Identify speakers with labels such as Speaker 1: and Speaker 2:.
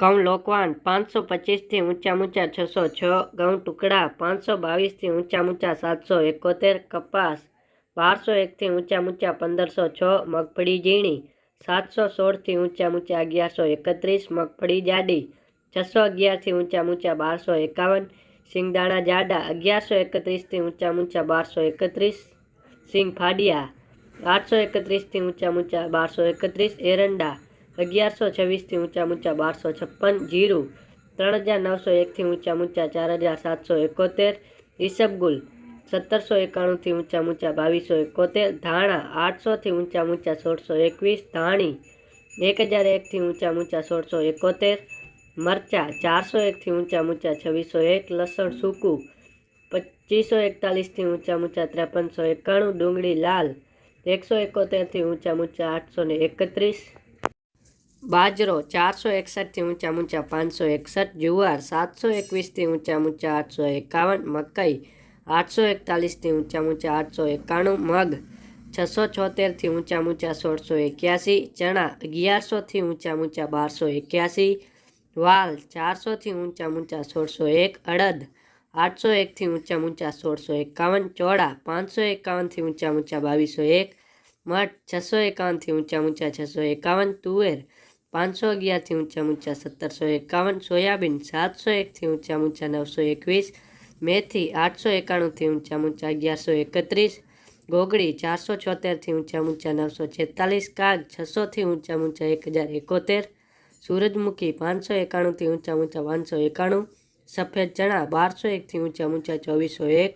Speaker 1: ઘઉં લોકવાન પાંચસો પચીસથી ઊંચા ઊંચા છસો છ ઘઉં ટુકડા પાંચસો બાવીસથી ઊંચા ઊંચા સાતસો, એકોતેર કપાસ બારસો એકથી ઊંચા ઊંચા પંદરસો છ મગફળી ઝીણી સાતસો સોળથી ઊંચા ઊંચા અગિયારસો એકત્રીસ, મગફળી જાડી છસો અગિયારથી ઊંચા ઊંચા બારસો એકાવન સિંગદાણા જાડા અગિયારસો એકત્રીસથી ઊંચા ઊંચા બારસો એકત્રીસ, સિંગ ફાડિયા આઠસો એકત્રીસથી ઊંચા ઊંચા બારસો એકત્રીસ, એરંડા અગિયારસો છવ્વીસથી ઊંચા ઊંચા બારસો છપ્પન, જીરું ત્રણ હજાર નવસો એકથી ઊંચા ઊંચા ચાર હજાર સાતસો એકોતેર ઈસબગુલ સત્તરસો એકાણુંથી ઊંચા ઊંચા બાવીસો એકોતેર, ધાણા આઠસોથી ઊંચા ઊંચા સોળસો એકવીસ, ધાણી એક હજાર એકથી ઊંચા ઊંચા સોળસો એકોતેર, મરચાં ચારસો એકથી ઊંચા ઊંચા છવ્વીસો એક, લસણ સૂકું પચીસો એકતાલીસથી ઊંચા ઊંચા ત્રેપનસો એકાણું, ડુંગળી લાલ એકસો એકોતેરથી ઊંચા ઊંચા આઠસો ને એકત્રીસ બાજરો ચારસો એકસઠથી ઊંચા ઊંચા પાંચસો એકસઠ જુવાર સાતસો એકવીસથી ઊંચા ઊંચા આઠસો એકાવન મકઈ આઠસો એકતાલીસથી ઊંચા ઊંચા આઠસો એકાણું મગ છસો છોતેરથી ઊંચા ઊંચા સોળસો એક્યાસી ચણા અગિયારસોથી ઊંચા ઊંચા બારસો એક્યાસી વાલ ચારસોથી ઊંચા ઊંચા સોળસો એક અડદ આઠસો એકથી ઊંચા ઊંચા સોળસો એકાવન ચોળા પાંચસો એકાવનથી ઊંચા ઊંચા બાવીસો એક મઠ છસો એકાવનથી ઊંચા ઊંચા છસો એકાવન તુવેર પાંચસો અગિયારથી ઊંચા ઊંચા સત્તરસો એકાવન, સોયાબીન સાતસો એકથી ઊંચા ઊંચા નવસો એકવીસ, મેથી આઠસો એકાણુંથી ઊંચા ઊંચા અગિયારસો એકત્રીસ ગોગડી ચારસો છોતેરથી ઊંચા ઊંચા નવસો છેતાલીસ, કાગ છસોથી ઊંચા ઊંચા એક હજાર એકોતેર, સૂરજમુખી પાંચસો એકાણુંથી ઊંચા ઊંચા પાંચસો એકાણું, સફેદ ચણા બારસો એકથી ઊંચા ઊંચા ચોવીસો એક